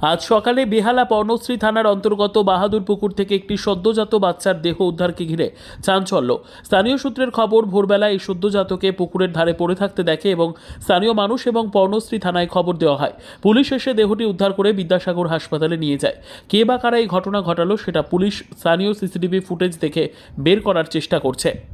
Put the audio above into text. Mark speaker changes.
Speaker 1: আজ সকালে বেহালা পর্ণশ্রী থানার অন্তর্গত বাহাদুর পুকুর থেকে একটি সদ্যজাত বাচ্চার দেহ উদ্ধারকে ঘিরে চাঞ্চল্য। স্থানীয় সূত্রের খবর, ভোরবেলা এই সদ্যজাতকে পুকুরের ধারে পড়ে থাকতে দেখে এবং স্থানীয় মানুষ এবং পর্ণশ্রী থানায় খবর দেওয়া হয়। পুলিশ এসে দেহটি উদ্ধার করে বিদ্যাসাগর হাসপাতালে নিয়ে যায়। কে বা কারা এই ঘটনা ঘটালো সেটা পুলিশ স্থানীয় সিসিটিভি ফুটেজ দেখে বের করার চেষ্টা করছে।